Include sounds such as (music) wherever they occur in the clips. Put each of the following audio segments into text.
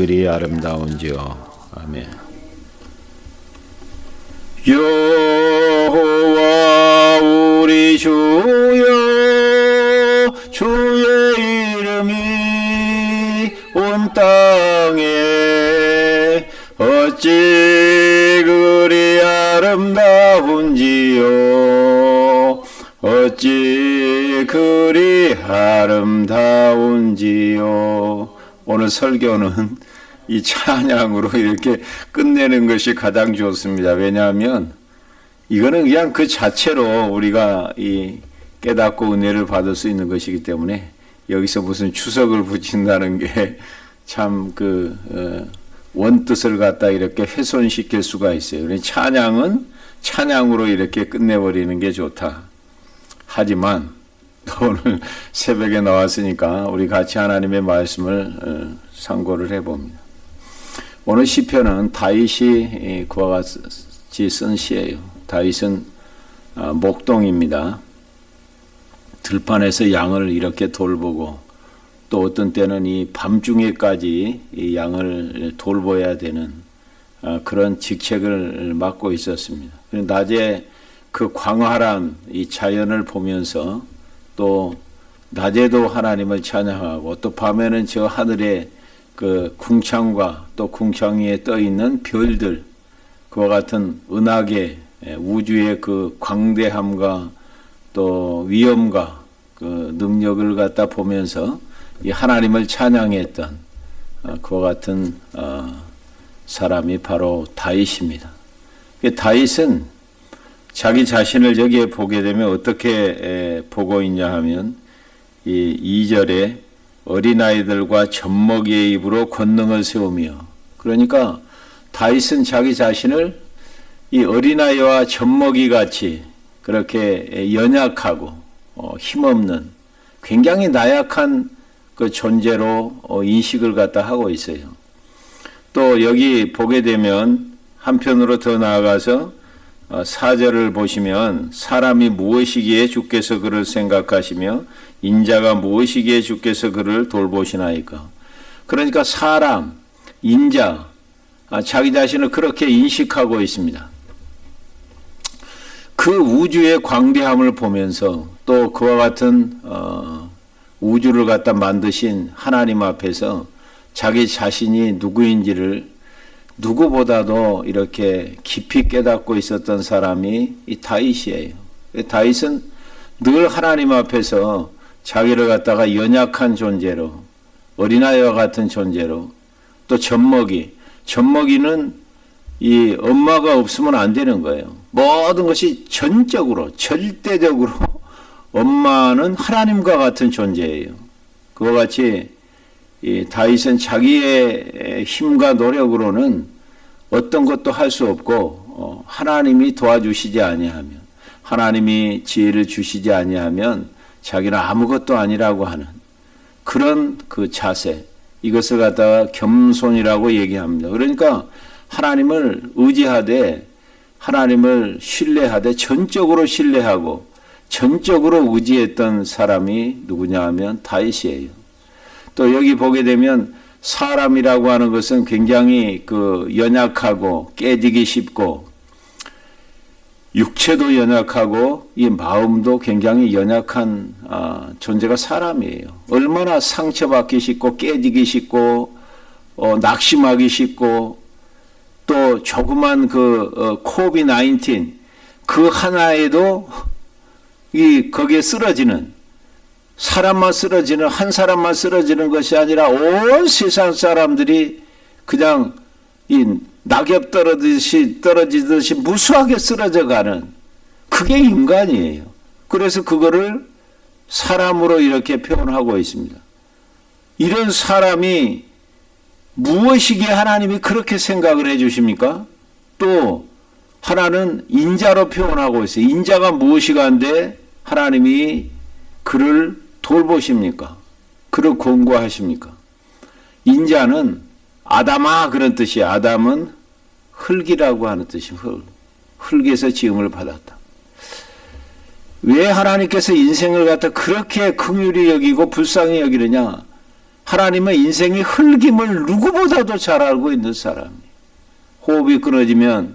그리 아름다운지요. 아멘. 여호와 우리 주여 주의 이름이 온 땅에 어찌 그리 아름다운지요 어찌 그리 아름다운지요 오늘 설교는 이 찬양으로 이렇게 끝내는 것이 가장 좋습니다. 왜냐하면 이거는 그냥 그 자체로 우리가 이 깨닫고 은혜를 받을 수 있는 것이기 때문에 여기서 무슨 추석을 붙인다는 게 참그 원뜻을 갖다 이렇게 훼손시킬 수가 있어요. 그러니 찬양은 찬양으로 이렇게 끝내버리는 게 좋다. 하지만 또 오늘 새벽에 나왔으니까 우리 같이 하나님의 말씀을 어, 상고를 해봅니다. 오늘 시편은 다윗이 그와 같이 쓴 시예요. 다윗은 아, 목동입니다. 들판에서 양을 이렇게 돌보고 또 어떤 때는 이 밤중에까지 이 양을 돌보아야 되는 아, 그런 직책을 맡고 있었습니다. 낮에 그 광활한 이 자연을 보면서 또 낮에도 하나님을 찬양하고 또 밤에는 저 하늘에 그 궁창과 또 궁창 위에 떠 있는 별들 그와 같은 은하계 예, 우주의 그 광대함과 또 위엄과 그 능력을 갖다 보면서 이 하나님을 찬양했던 어, 그와 같은 어, 사람이 바로 다윗입니다. 이 다윗은 자기 자신을 여기에 보게 되면 어떻게 보고 있냐 하면 이 2절에 어린아이들과 젖먹이의 입으로 권능을 세우며 그러니까 다윗은 자기 자신을 이 어린아이와 젖먹이 같이 그렇게 연약하고 어, 힘없는 굉장히 나약한 그 존재로 어, 인식을 갖다 하고 있어요. 또 여기 보게 되면 한편으로 더 나아가서 어, 사절을 보시면 사람이 무엇이기에 주께서 그를 생각하시며 인자가 무엇이기에 주께서 그를 돌보시나이까. 그러니까 사람, 인자, 아, 자기 자신을 그렇게 인식하고 있습니다. 그 우주의 광대함을 보면서 또 그와 같은 어, 우주를 갖다 만드신 하나님 앞에서 자기 자신이 누구인지를 누구보다도 이렇게 깊이 깨닫고 있었던 사람이 이 다윗이에요. 다윗은 늘 하나님 앞에서 자기를 갖다가 연약한 존재로 어린아이와 같은 존재로 또 젖먹이 젖먹이는 이 엄마가 없으면 안 되는 거예요. 모든 것이 전적으로 절대적으로 엄마는 하나님과 같은 존재예요. 그와 같이 이 다윗은 자기의 힘과 노력으로는 어떤 것도 할 수 없고 어, 하나님이 도와주시지 아니하면 하나님이 지혜를 주시지 아니하면 자기는 아무것도 아니라고 하는 그런 그 자세 이것을 갖다가 겸손이라고 얘기합니다. 그러니까 하나님을 의지하되 하나님을 신뢰하되 전적으로 신뢰하고 전적으로 의지했던 사람이 누구냐 하면 다윗이에요. 또 여기 보게 되면 사람이라고 하는 것은 굉장히 그 연약하고 깨지기 쉽고 육체도 연약하고 이 마음도 굉장히 연약한 아, 존재가 사람이에요. 얼마나 상처받기 쉽고 깨지기 쉽고 어, 낙심하기 쉽고 또 조그만 그 어, 코비 19그 하나에도 이 거기에 쓰러지는 사람만 쓰러지는 한 사람만 쓰러지는 것이 아니라 온 세상 사람들이 그냥 이 낙엽 떨어지듯이 떨어지듯이 무수하게 쓰러져 가는 그게 인간이에요. 그래서 그거를 사람으로 이렇게 표현하고 있습니다. 이런 사람이 무엇이기에 하나님이 그렇게 생각을 해 주십니까? 또 하나는 인자로 표현하고 있어요. 인자가 무엇이간데 하나님이 그를 돌보십니까? 그를 권고하십니까? 인자는 아담아 그런 뜻이 아담은 흙이라고 하는 뜻이 흙. 흙에서 지음을 받았다. 왜 하나님께서 인생을 갖다 그렇게 긍휼히 여기고 불쌍히 여기느냐? 하나님의 인생이 흘김을 누구보다도 잘 알고 있는 사람이 호흡이 끊어지면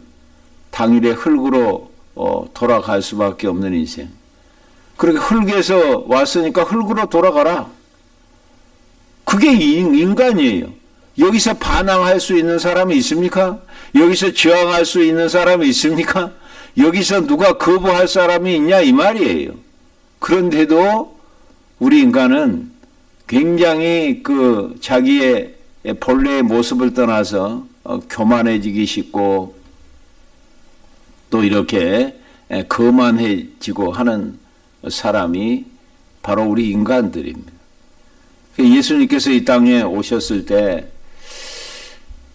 당일에 흙으로 어, 돌아갈 수밖에 없는 인생. 그렇게 흙에서 왔으니까 흙으로 돌아가라. 그게 인- 인간이에요. 여기서 반항할 수 있는 사람이 있습니까? 여기서 저항할 수 있는 사람이 있습니까? 여기서 누가 거부할 사람이 있냐 이 말이에요. 그런데도 우리 인간은 굉장히 그 자기의 본래의 모습을 떠나서 어, 교만해지기 쉽고 또 이렇게 에, 거만해지고 하는 사람이 바로 우리 인간들입니다. 예수님께서 이 땅에 오셨을 때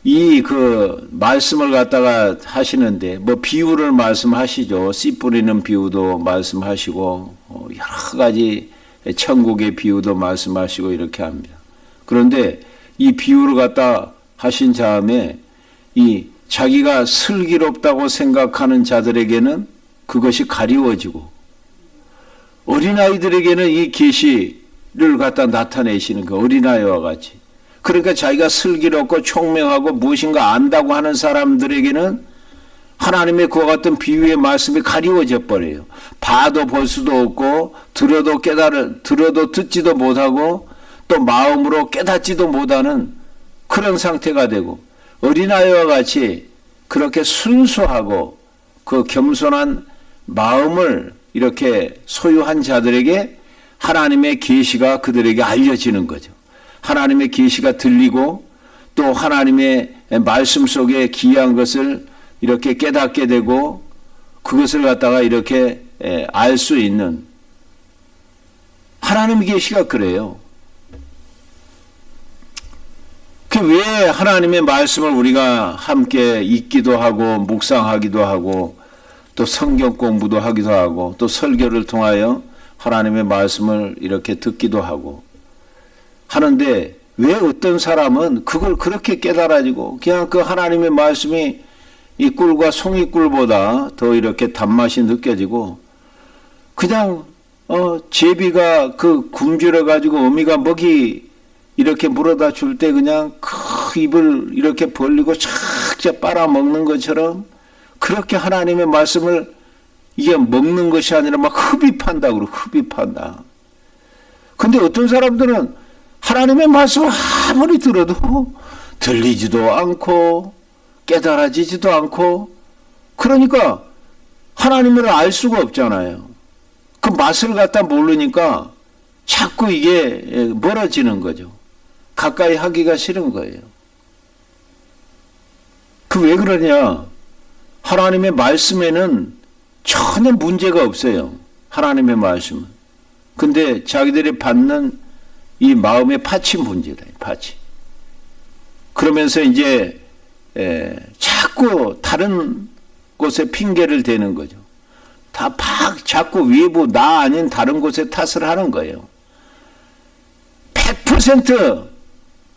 이 그 말씀을 갖다가 하시는데 뭐 비유를 말씀하시죠. 씨 뿌리는 비유도 말씀하시고 어, 여러 가지 천국의 비유도 말씀하시고 이렇게 합니다. 그런데 이 비유를 갖다 하신 다음에 이 자기가 슬기롭다고 생각하는 자들에게는 그것이 가리워지고 어린아이들에게는 이 계시를 갖다 나타내시는 그 어린아이와 같이 그러니까 자기가 슬기롭고 총명하고 무엇인가 안다고 하는 사람들에게는 하나님의 그와 같은 비유의 말씀이 가리워져 버려요. 봐도 볼 수도 없고 들어도 깨달을 들어도 듣지도 못하고 또 마음으로 깨닫지도 못하는 그런 상태가 되고 어린아이와 같이 그렇게 순수하고 그 겸손한 마음을 이렇게 소유한 자들에게 하나님의 계시가 그들에게 알려지는 거죠. 하나님의 계시가 들리고 또 하나님의 말씀 속에 기이한 것을 이렇게 깨닫게 되고 그것을 갖다가 이렇게 알 수 있는 하나님의 계시가 그래요. 그 왜 하나님의 말씀을 우리가 함께 읽기도 하고 묵상하기도 하고 또 성경 공부도 하기도 하고 또 설교를 통하여 하나님의 말씀을 이렇게 듣기도 하고 하는데 왜 어떤 사람은 그걸 그렇게 깨달아지고 그냥 그 하나님의 말씀이 이 꿀과 송이 꿀보다 더 이렇게 단맛이 느껴지고 그냥 어 제비가 그 굶주려 가지고 어미가 먹이 이렇게 물어다 줄 때 그냥 그 입을 이렇게 벌리고 착착 빨아먹는 것처럼 그렇게 하나님의 말씀을 이게 먹는 것이 아니라 막 흡입한다 그러고 흡입한다. 근데 어떤 사람들은 하나님의 말씀을 아무리 들어도 들리지도 않고 깨달아지지도 않고 그러니까 하나님을 알 수가 없잖아요. 그 맛을 갖다 모르니까 자꾸 이게 멀어지는 거죠. 가까이 하기가 싫은 거예요. 그 왜 그러냐? 하나님의 말씀에는 전혀 문제가 없어요. 하나님의 말씀은. 근데 자기들이 받는 이 마음의 파치 문제다. 파치. 그러면서 이제 에, 자꾸 다른 곳에 핑계를 대는 거죠. 다 팍 자꾸 외부 나 아닌 다른 곳에 탓을 하는 거예요. 100%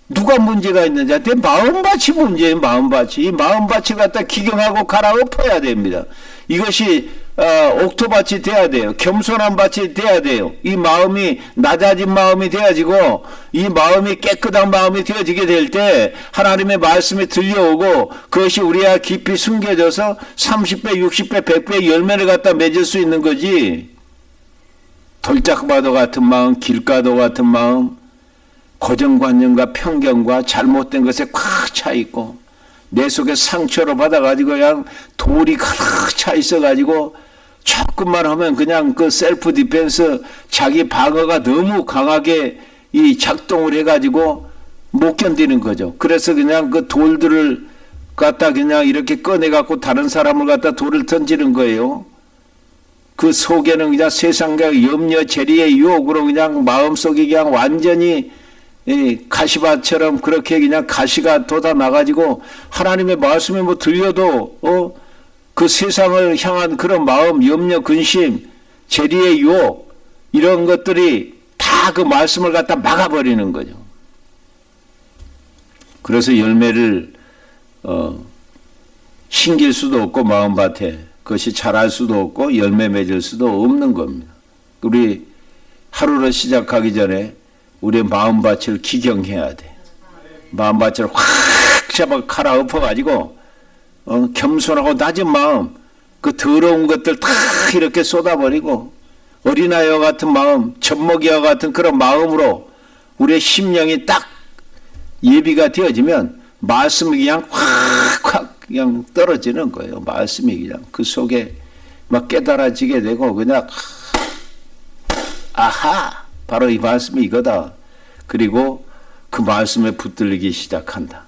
누가 문제가 있는지 내 마음밭이 문제예요. 마음밭이 이 마음밭을 갖다 기경하고 갈아엎어야 됩니다. 이것이 어, 옥토밭이 돼야 돼요. 겸손한 밭이 돼야 돼요. 이 마음이 낮아진 마음이 되어지고 이 마음이 깨끗한 마음이 되어지게 될 때 하나님의 말씀이 들려오고 그것이 우리와 깊이 숨겨져서 30배, 60배, 100배 열매를 갖다 맺을 수 있는 거지. 돌짝바도 같은 마음, 길가도 같은 마음, 고정관념과 편견과 잘못된 것에 꽉 차 있고 내 속에 상처로 받아가지고 그냥 돌이 가득 차 있어가지고 조금만 하면 그냥 그 셀프 디펜스 자기 방어가 너무 강하게 이 작동을 해가지고 못 견디는 거죠. 그래서 그냥 그 돌들을 갖다 그냥 이렇게 꺼내갖고 다른 사람을 갖다 돌을 던지는 거예요. 그 속에는 그냥 세상과 염려, 재리의 유혹으로 그냥 마음속에 그냥 완전히 이 가시밭처럼 그렇게 그냥 가시가 돋아 나가지고 하나님의 말씀이 뭐 들려도 어 그 세상을 향한 그런 마음, 염려, 근심, 재리의 유혹 이런 것들이 다 그 말씀을 갖다 막아버리는 거죠. 그래서 열매를 어 신길 수도 없고 마음밭에 그것이 자랄 수도 없고 열매 맺을 수도 없는 겁니다. 우리 하루를 시작하기 전에 우리의 마음밭을 기경해야 돼. 마음밭을 확 잡아 갈아 엎어가지고 어, 겸손하고 낮은 마음, 그 더러운 것들 다 이렇게 쏟아버리고 어린아이와 같은 마음, 젖먹이와 같은 그런 마음으로 우리의 심령이 딱 예비가 되어지면 말씀이 그냥 확확 그냥 떨어지는 거예요. 말씀이 그냥 그 속에 막 깨달아지게 되고 그냥 아하 바로 이 말씀이 이거다. 그리고 그 말씀에 붙들리기 시작한다.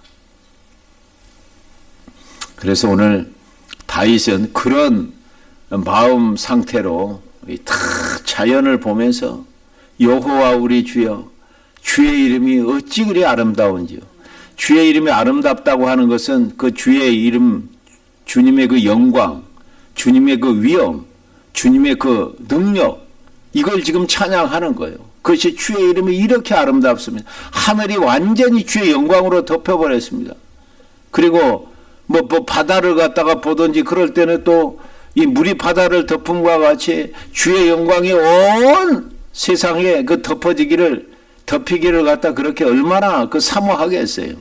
그래서 오늘 다윗은 그런 마음 상태로 자연을 보면서 여호와 우리 주여 주의 이름이 어찌 그리 아름다운지요. 주의 이름이 아름답다고 하는 것은 그 주의 이름 주님의 그 영광, 주님의 그 위엄, 주님의 그 능력 이걸 지금 찬양하는 거예요. 그것이 주의 이름이 이렇게 아름답습니다. 하늘이 완전히 주의 영광으로 덮여버렸습니다. 그리고 뭐, 뭐 바다를 갖다가 보든지 그럴 때는 또 이 물이 바다를 덮음과 같이 주의 영광이 온 세상에 그 덮어지기를 덮이기를 갖다 그렇게 얼마나 그 사모하겠어요.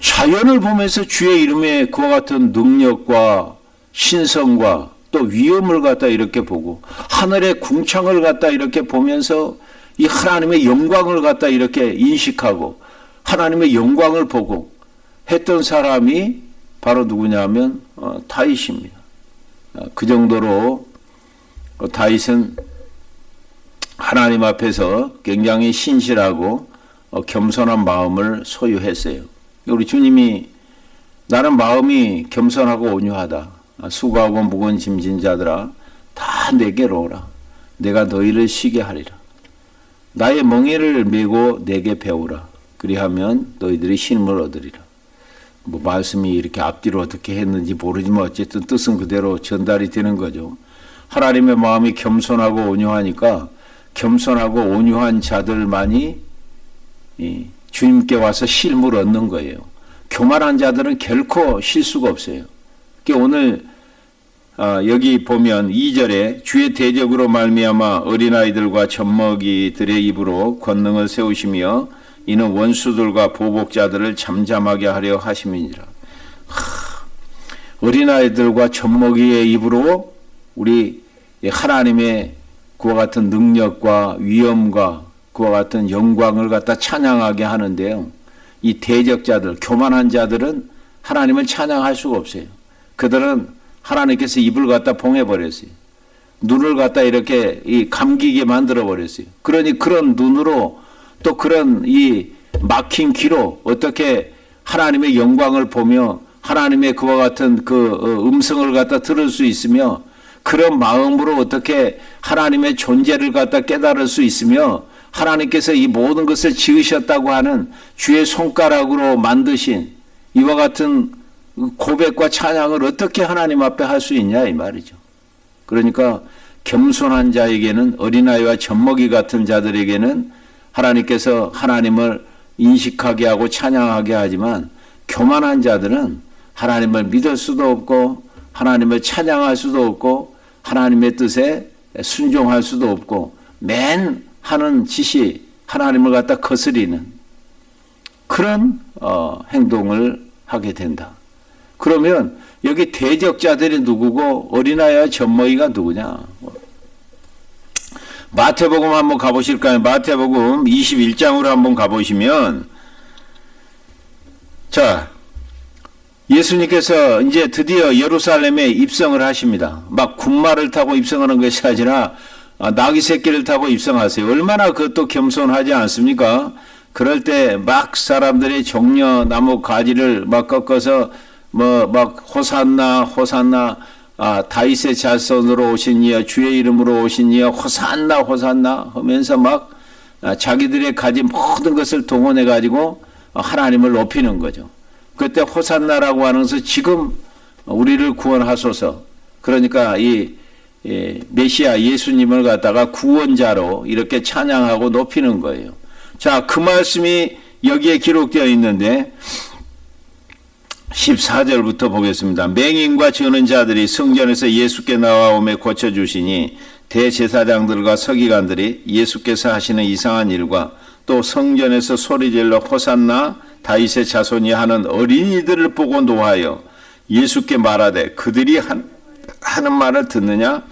자연을 보면서 주의 이름의 그와 같은 능력과 신성과 또 위엄을 갖다 이렇게 보고 하늘의 궁창을 갖다 이렇게 보면서 이 하나님의 영광을 갖다 이렇게 인식하고 하나님의 영광을 보고 했던 사람이 바로 누구냐면 어, 다윗입니다. 어, 그 정도로 어, 다윗은 하나님 앞에서 굉장히 신실하고 어, 겸손한 마음을 소유했어요. 우리 주님이 나는 마음이 겸손하고 온유하다. 아, 수고하고 무거운 짐진 자들아 다 내게로 오라. 내가 너희를 쉬게 하리라. 나의 멍에를 메고 내게 배우라. 그리하면 너희들이 쉼을 얻으리라. 뭐 말씀이 이렇게 앞뒤로 어떻게 했는지 모르지만 어쨌든 뜻은 그대로 전달이 되는 거죠. 하나님의 마음이 겸손하고 온유하니까 겸손하고 온유한 자들만이 이 주님께 와서 쉴물 얻는 거예요. 교만한 자들은 결코 쉴 수가 없어요. 오늘 아, 여기 보면 2절에 주의 대적으로 말미암아 어린아이들과 젖먹이들의 입으로 권능을 세우시며 이는 원수들과 보복자들을 잠잠하게 하려 하심이니라. 하, 어린아이들과 젖먹이의 입으로 우리 하나님의 그와 같은 능력과 위엄과 그와 같은 영광을 갖다 찬양하게 하는데요. 이 대적자들, 교만한 자들은 하나님을 찬양할 수가 없어요. 그들은 하나님께서 입을 갖다 봉해버렸어요. 눈을 갖다 이렇게 이 감기게 만들어 버렸어요. 그러니 그런 눈으로 또 그런 이 막힌 귀로 어떻게 하나님의 영광을 보며 하나님의 그와 같은 그 어, 음성을 갖다 들을 수 있으며 그런 마음으로 어떻게 하나님의 존재를 갖다 깨달을 수 있으며 하나님께서 이 모든 것을 지으셨다고 하는 주의 손가락으로 만드신 이와 같은 고백과 찬양을 어떻게 하나님 앞에 할 수 있냐 이 말이죠. 그러니까 겸손한 자에게는 어린아이와 젖먹이 같은 자들에게는 하나님께서 하나님을 인식하게 하고 찬양하게 하지만 교만한 자들은 하나님을 믿을 수도 없고 하나님을 찬양할 수도 없고 하나님의 뜻에 순종할 수도 없고 맨 하는 짓이 하나님을 갖다 거스리는 그런 어, 행동을 하게 된다. 그러면 여기 대적자들이 누구고 어린아이와 젖먹이가 누구냐? 마태복음 한번 가보실까요? 마태복음 21장으로 한번 가보시면 자 예수님께서 이제 드디어 예루살렘에 입성을 하십니다. 막 군마를 타고 입성하는 것이 아니라 아, 나귀 새끼를 타고 입성하세요. 얼마나 그것도 겸손하지 않습니까? 그럴 때 막 사람들이 종려 나무 가지를 막 꺾어서 뭐 막 호산나 호산나 아, 다윗의 자손으로 오신 이여 주의 이름으로 오신 이여 호산나 호산나 하면서 막 아, 자기들의 가진 모든 것을 동원해 가지고 하나님을 높이는 거죠. 그때 호산나라고 것은 지금 우리를 구원하소서. 그러니까 이 예, 메시아 예수님을 갖다가 구원자로 이렇게 찬양하고 높이는 거예요. 자, 그 말씀이 여기에 기록되어 있는데 14절부터 보겠습니다. 맹인과 저는 자들이 성전에서 예수께 나와오매 고쳐주시니 대제사장들과 서기관들이 예수께서 하시는 이상한 일과 또 성전에서 소리질러 호산나 다윗의 자손이 하는 어린이들을 보고 노하여 예수께 말하되 그들이 한, 하는 말을 듣느냐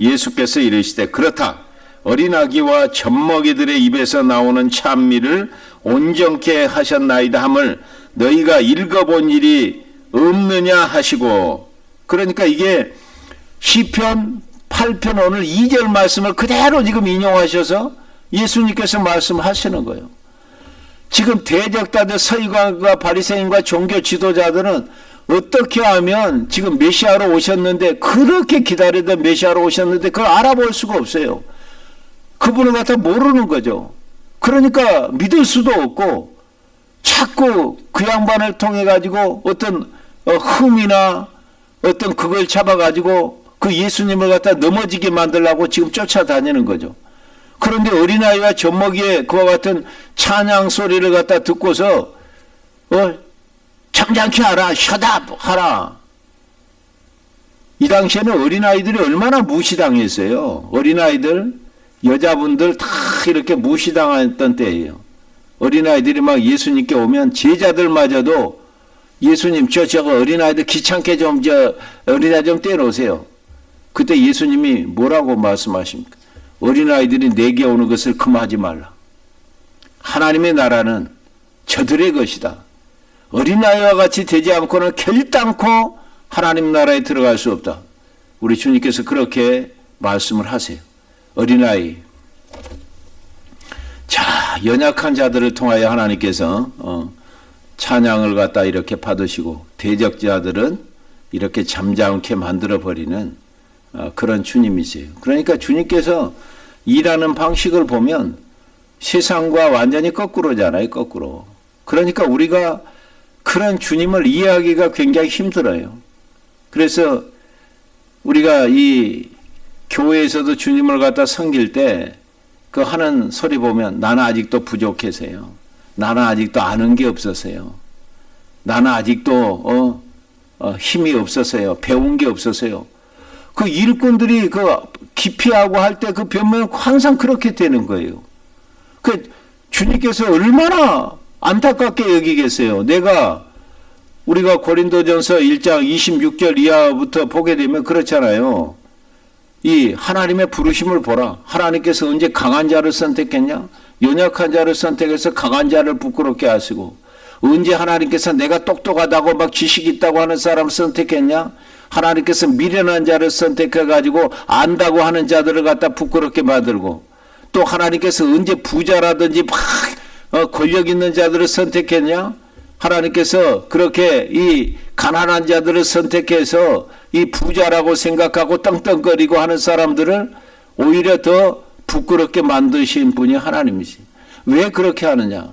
예수께서 이르시되 그렇다 어린아기와 젖먹이들의 입에서 나오는 찬미를 온전케 하셨나이다 함을 너희가 읽어본 일이 없느냐 하시고 그러니까 이게 시편 8편 오늘 2절 말씀을 그대로 지금 인용하셔서 예수님께서 말씀하시는 거예요. 지금 대적자들 서기관과 바리새인과 종교 지도자들은 어떻게 하면 지금 메시아로 오셨는데 그렇게 기다리던 메시아로 오셨는데 그걸 알아볼 수가 없어요. 그분을 갖다 모르는 거죠. 그러니까 믿을 수도 없고 자꾸 그 양반을 통해 가지고 어떤 어, 흠이나 어떤 그걸 잡아 가지고 그 예수님을 갖다 넘어지게 만들려고 지금 쫓아다니는 거죠. 그런데 어린아이와 젖먹이의 그와 같은 찬양 소리를 갖다 듣고서 어 잠잠케 하라 셔답 하라. 이 당시에는 어린아이들이 얼마나 무시당했어요. 어린아이들 여자분들 다 이렇게 무시당했던 때예요 어린아이들이 막 예수님께 오면 제자들마저도 예수님 저 저거 어린아이들 귀찮게 좀 저 어린아이 좀 때려오세요 그때 예수님이 뭐라고 말씀하십니까 어린아이들이 내게 오는 것을 금하지 말라. 하나님의 나라는 저들의 것이다. 어린아이와 같이 되지 않고는 결단코 하나님 나라에 들어갈 수 없다. 우리 주님께서 그렇게 말씀을 하세요. 어린아이. 자, 연약한 자들을 통하여 하나님께서 어, 찬양을 갖다 이렇게 받으시고 대적자들은 이렇게 잠잠케 만들어 버리는 어, 그런 주님이세요. 그러니까 주님께서 일하는 방식을 보면 세상과 완전히 거꾸로잖아요. 거꾸로. 그러니까 우리가 그런 주님을 이해하기가 굉장히 힘들어요. 그래서 우리가 이 교회에서도 주님을 갖다 섬길 때 그 하는 소리 보면 나는 아직도 부족해서요. 나는 아직도 아는 게 없어서요. 나는 아직도 어, 어, 힘이 없어서요. 배운 게 없어서요. 그 일꾼들이 그 기피하고 할 때 그 변명은 항상 그렇게 되는 거예요. 그 주님께서 얼마나 안타깝게 여기겠어요. 내가 우리가 고린도전서 1장 26절 이하부터 보게 되면 그렇잖아요. 이 하나님의 부르심을 보라. 하나님께서 언제 강한 자를 선택했냐? 연약한 자를 선택해서 강한 자를 부끄럽게 하시고 언제 하나님께서 내가 똑똑하다고 막 지식 있다고 하는 사람 선택했냐? 하나님께서 미련한 자를 선택해 가지고 안다고 하는 자들을 갖다 부끄럽게 만들고 또 하나님께서 언제 부자라든지 막 어, 권력 있는 자들을 선택했냐? 하나님께서 그렇게 이 가난한 자들을 선택해서 이 부자라고 생각하고 떵떵거리고 하는 사람들을 오히려 더 부끄럽게 만드신 분이 하나님이시. 왜 그렇게 하느냐?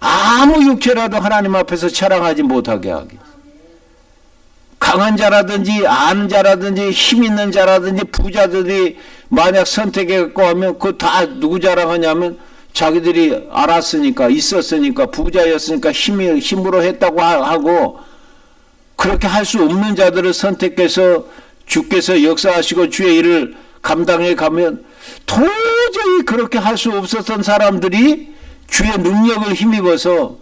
아무 육체라도 하나님 앞에서 자랑하지 못하게 하기. 강한 자라든지 아는 자라든지 힘 있는 자라든지 부자들이 만약 선택했고 하면 그 다 누구 자랑하냐면 자기들이 알았으니까 있었으니까 부자였으니까 힘이 힘으로 했다고 하고 그렇게 할 수 없는 자들을 선택해서 주께서 역사하시고 주의 일을 감당해 가면 도저히 그렇게 할 수 없었던 사람들이 주의 능력을 힘입어서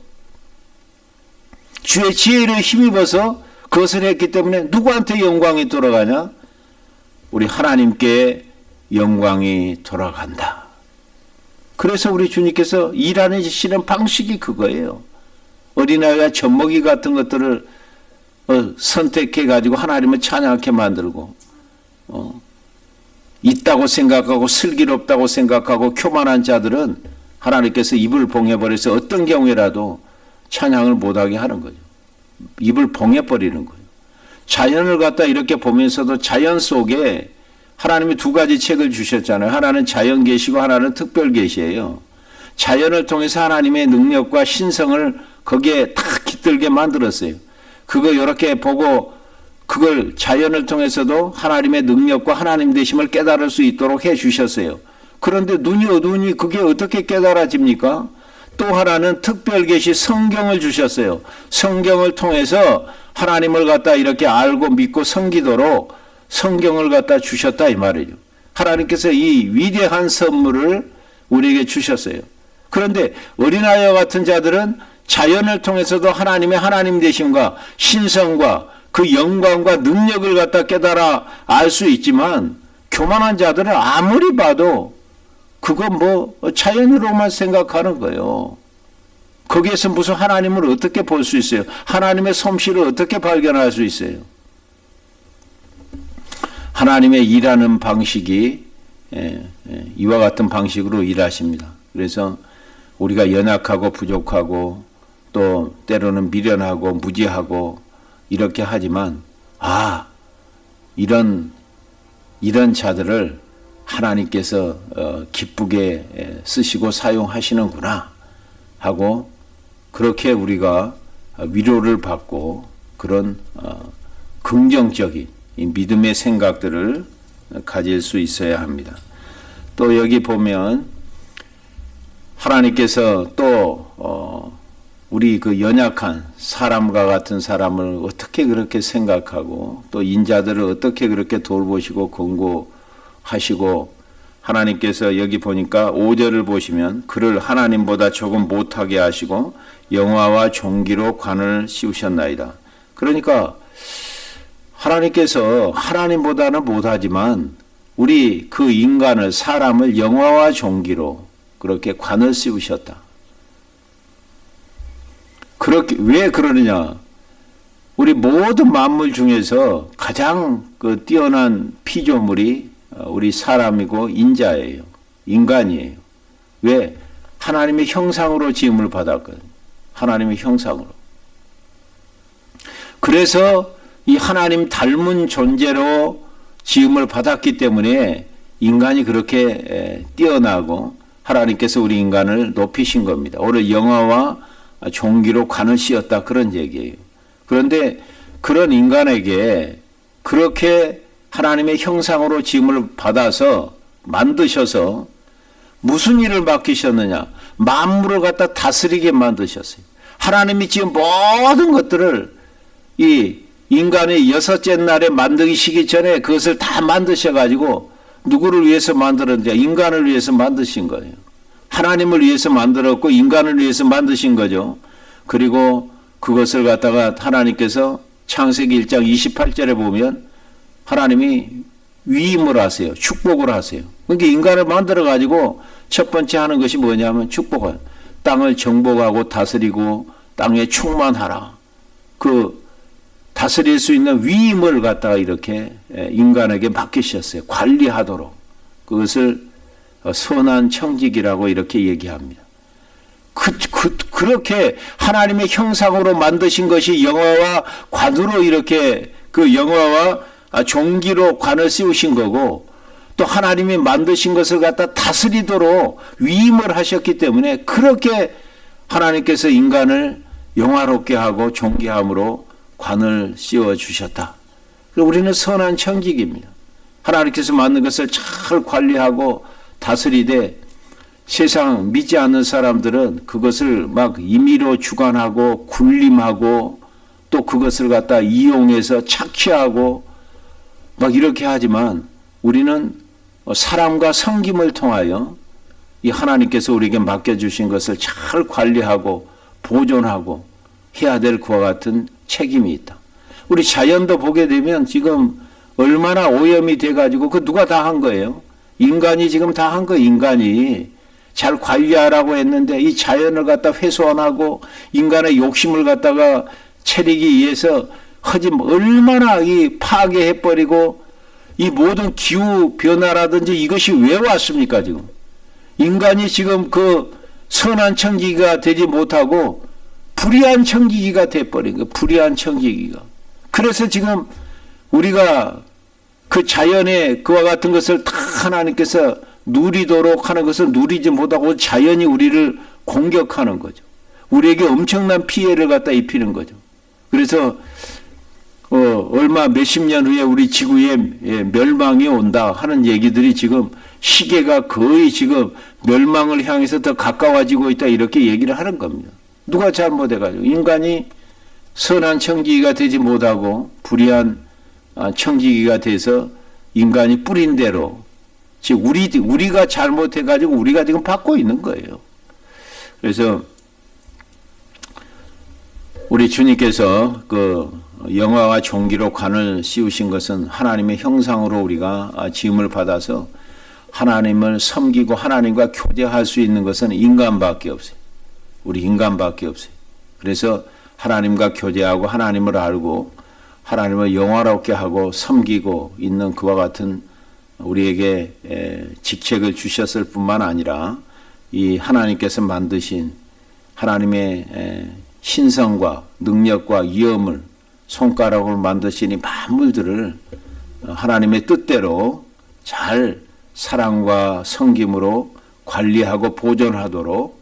주의 지혜를 힘입어서 그것을 했기 때문에 누구한테 영광이 돌아가냐? 우리 하나님께 영광이 돌아간다. 그래서 우리 주님께서 일하시는 방식이 그거예요. 어린아이가 젖먹이 같은 것들을 어, 선택해 가지고 하나님을 찬양하게 만들고 어, 있다고 생각하고 슬기롭다고 생각하고 교만한 자들은 하나님께서 입을 봉해버려서 어떤 경우에라도 찬양을 못하게 하는 거죠. 입을 봉해버리는 거예요. 자연을 갖다 이렇게 보면서도 자연 속에 하나님이 두 가지 책을 주셨잖아요. 하나는 자연 계시고 하나는 특별 계시예요. 자연을 통해서 하나님의 능력과 신성을 거기에 다 깃들게 만들었어요. 그거 이렇게 보고 그걸 자연을 통해서도 하나님의 능력과 하나님 되심을 깨달을 수 있도록 해 주셨어요. 그런데 눈이 어두우니 그게 어떻게 깨달아집니까? 또 하나는 특별 계시 성경을 주셨어요. 성경을 통해서 하나님을 갖다 이렇게 알고 믿고 섬기도록 성경을 갖다 주셨다 이 말이죠. 하나님께서 이 위대한 선물을 우리에게 주셨어요. 그런데 어린아이와 같은 자들은 자연을 통해서도 하나님의 하나님 되심과 신성과 그 영광과 능력을 갖다 깨달아 알 수 있지만 교만한 자들은 아무리 봐도 그건 뭐 자연으로만 생각하는 거예요. 거기에서 무슨 하나님을 어떻게 볼 수 있어요? 하나님의 솜씨를 어떻게 발견할 수 있어요? 하나님의 일하는 방식이 예, 예, 이와 같은 방식으로 일하십니다. 그래서 우리가 연약하고 부족하고 또 때로는 미련하고 무지하고 이렇게 하지만 아 이런 이런 자들을 하나님께서 어, 기쁘게 에, 쓰시고 사용하시는구나 하고 그렇게 우리가 위로를 받고 그런 어, 긍정적인 이 믿음의 생각들을 가질 수 있어야 합니다. 또 여기 보면 하나님께서 또 어, 우리 그 연약한 사람과 같은 사람을 어떻게 그렇게 생각하고 또 인자들을 어떻게 그렇게 돌보시고 권고하시고 하나님께서 여기 보니까 5절을 보시면 그를 하나님보다 조금 못하게 하시고 영화와 종기로 관을 씌우셨나이다. 그러니까 하나님께서 하나님보다는 못하지만 우리 그 인간을 사람을 영화와 종기로 그렇게 관을 씌우셨다. 그렇게 왜 그러느냐? 우리 모든 만물 중에서 가장 그 뛰어난 피조물이 어, 우리 사람이고 인자예요. 인간이에요. 왜? 하나님의 형상으로 지음을 받았거든요. 하나님의 형상으로. 그래서 이 하나님 닮은 존재로 지음을 받았기 때문에 인간이 그렇게 뛰어나고 하나님께서 우리 인간을 높이신 겁니다. 오늘 영화와 종기로 관을 씌었다 그런 얘기예요. 그런데 그런 인간에게 그렇게 하나님의 형상으로 지음을 받아서 만드셔서 무슨 일을 맡기셨느냐? 만물을 갖다 다스리게 만드셨어요. 하나님이 지금 모든 것들을 이 인간의 여섯째 날에 만드시기 전에 그것을 다 만드셔가지고 누구를 위해서 만들었냐? 인간을 위해서 만드신 거예요. 하나님을 위해서 만들었고 인간을 위해서 만드신 거죠. 그리고 그것을 갖다가 하나님께서 창세기 1장 28절에 보면 하나님이 위임을 하세요. 축복을 하세요. 그러니까 인간을 만들어 가지고 첫 번째 하는 것이 뭐냐면 축복을 땅을 정복하고 다스리고 땅에 충만하라. 그 다스릴 수 있는 위임을 갖다가 이렇게 인간에게 맡기셨어요. 관리하도록. 그것을 선한 청직이라고 이렇게 얘기합니다. 그, 그, 그렇게 하나님의 형상으로 만드신 것이 영화와 관으로 이렇게 그 영화와 종기로 관을 씌우신 거고 또 하나님이 만드신 것을 갖다 다스리도록 위임을 하셨기 때문에 그렇게 하나님께서 인간을 영화롭게 하고 존귀함으로 관을 씌워 주셨다. 우리는 선한 청직입니다. 하나님께서 만든 것을 잘 관리하고 다스리되 세상 믿지 않는 사람들은 그것을 막 임의로 주관하고 군림하고 또 그것을 갖다 이용해서 착취하고 막 이렇게 하지만 우리는 사람과 성김을 통하여 이 하나님께서 우리에게 맡겨주신 것을 잘 관리하고 보존하고 해야 될 그와 같은 책임이 있다. 우리 자연도 보게 되면 지금 얼마나 오염이 돼가지고 그 누가 다 한 거예요? 인간이 지금 다 한 거 인간이 잘 관리하라고 했는데 이 자연을 갖다 훼손하고 인간의 욕심을 갖다가 체리기 위해서 하지 얼마나 이 파괴해버리고 이 모든 기후 변화라든지 이것이 왜 왔습니까 지금 인간이 지금 그 선한 청기가 되지 못하고 불의한 청기기가 돼버린 거 불의한 청기기가 그래서 지금 우리가 그 자연의 그와 같은 것을 다 하나님께서 누리도록 하는 것을 누리지 못하고 자연이 우리를 공격하는 거죠. 우리에게 엄청난 피해를 갖다 입히는 거죠. 그래서 어, 얼마 몇십 년 후에 우리 지구에 예, 멸망이 온다 하는 얘기들이 지금 시계가 거의 지금 멸망을 향해서 더 가까워지고 있다 이렇게 얘기를 하는 겁니다. 누가 잘못해가지고 인간이 선한 청지기가 되지 못하고 불의한 아, 청지기가 돼서 인간이 뿌린 대로 즉 우리 우리가 잘못해 가지고 우리가 지금 받고 있는 거예요. 그래서 우리 주님께서 그 영화와 종기로 관을 씌우신 것은 하나님의 형상으로 우리가 아, 지음을 받아서 하나님을 섬기고 하나님과 교제할 수 있는 것은 인간밖에 없어요. 우리 인간밖에 없어요. 그래서 하나님과 교제하고 하나님을 알고 하나님을 영화롭게 하고 섬기고 있는 그와 같은 우리에게 에, 직책을 주셨을 뿐만 아니라 이 하나님께서 만드신 하나님의 에, 신성과 능력과 위엄을 손가락으로 만드신 이 만물들을 하나님의 뜻대로 잘 사랑과 섬김으로 관리하고 보존하도록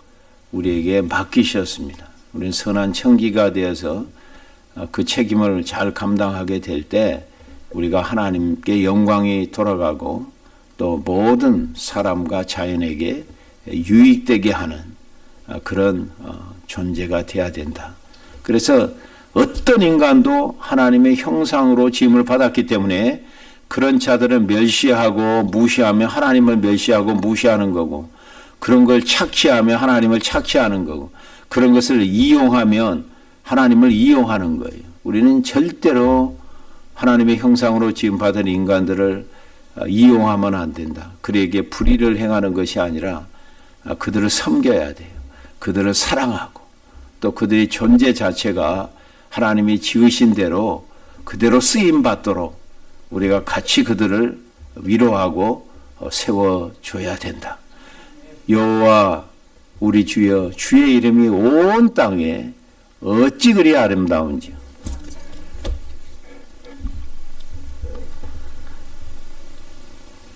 우리에게 맡기셨습니다. 우리는 선한 청기가 되어서 그 책임을 잘 감당하게 될 때 우리가 하나님께 영광이 돌아가고 또 모든 사람과 자연에게 유익되게 하는 그런 어, 존재가 되어야 된다. 그래서 어떤 인간도 하나님의 형상으로 지음을 받았기 때문에 그런 자들은 멸시하고 무시하며 하나님을 멸시하고 무시하는 거고 그런 걸 착취하며 하나님을 착취하는 거고 그런 것을 이용하면 하나님을 이용하는 거예요. 우리는 절대로 하나님의 형상으로 지음 받은 인간들을 이용하면 안 된다. 그에게 불의를 행하는 것이 아니라 그들을 섬겨야 돼요. 그들을 사랑하고 또 그들의 존재 자체가 하나님이 지으신 대로 그대로 쓰임 받도록 우리가 같이 그들을 위로하고 세워줘야 된다. 여호와 우리 주여 주의 이름이 온 땅에 어찌 그리 아름다운지요.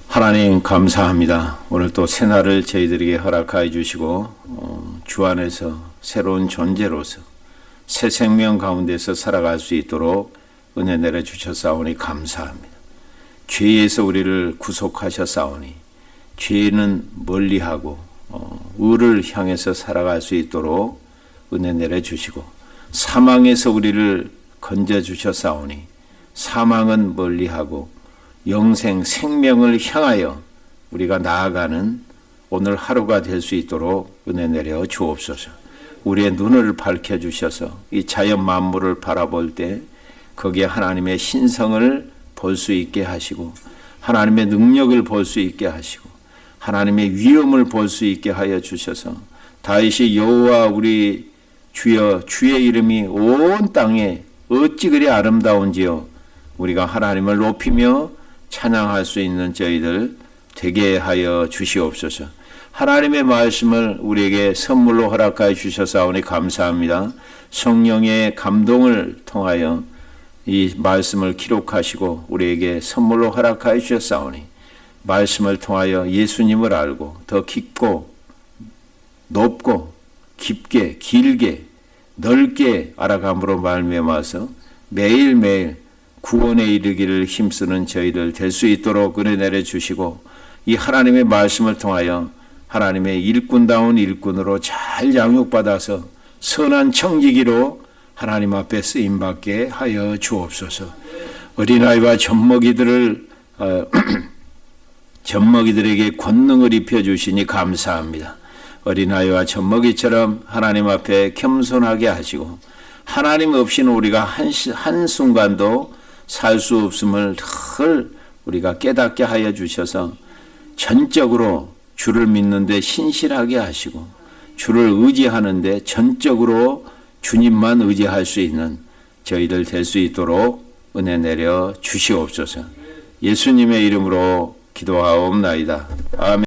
하나님 감사합니다. 오늘 또 새날을 저희들에게 허락하여 주시고 어, 주 안에서 새로운 존재로서 새 생명 가운데서 살아갈 수 있도록 은혜 내려 주셨사오니 감사합니다. 죄에서 우리를 구속하셨사오니 죄는 멀리하고 어, 의를 향해서 살아갈 수 있도록 은혜 내려 주시고 사망에서 우리를 건져 주셨사오니 사망은 멀리하고 영생 생명을 향하여 우리가 나아가는 오늘 하루가 될 수 있도록 은혜 내려 주옵소서. 우리의 눈을 밝혀 주셔서 이 자연 만물을 바라볼 때 거기에 하나님의 신성을 볼 수 있게 하시고 하나님의 능력을 볼 수 있게 하시고 하나님의 위엄을 볼 수 있게 하여 주셔서 다윗이 여호와 우리 주여 주의 이름이 온 땅에 어찌 그리 아름다운지요 우리가 하나님을 높이며 찬양할 수 있는 저희들 되게 하여 주시옵소서. 하나님의 말씀을 우리에게 선물로 허락하여 주셔서오니 감사합니다. 성령의 감동을 통하여 이 말씀을 기록하시고 우리에게 선물로 허락하여 주셨사오니 말씀을 통하여 예수님을 알고 더 깊고 높고 깊게 길게 넓게 알아감으로 말미암아서 매일매일 구원에 이르기를 힘쓰는 저희들 될 수 있도록 은혜 내려 주시고 이 하나님의 말씀을 통하여 하나님의 일꾼다운 일꾼으로 잘 양육받아서 선한 청지기로 하나님 앞에 쓰임 받게 하여 주옵소서. 어린아이와 젖먹이들을 어, (clears throat) 젖먹이들에게 권능을 입혀 주시니 감사합니다. 어린아이와 젖먹이처럼 하나님 앞에 겸손하게 하시고 하나님 없이는 우리가 한, 한 순간도 살 수 없음을 늘 우리가 깨닫게 하여 주셔서 전적으로 주를 믿는데 신실하게 하시고 주를 의지하는데 전적으로 주님만 의지할 수 있는 저희들 될 수 있도록 은혜 내려 주시옵소서. 예수님의 이름으로 기도하옵나이다. 아멘.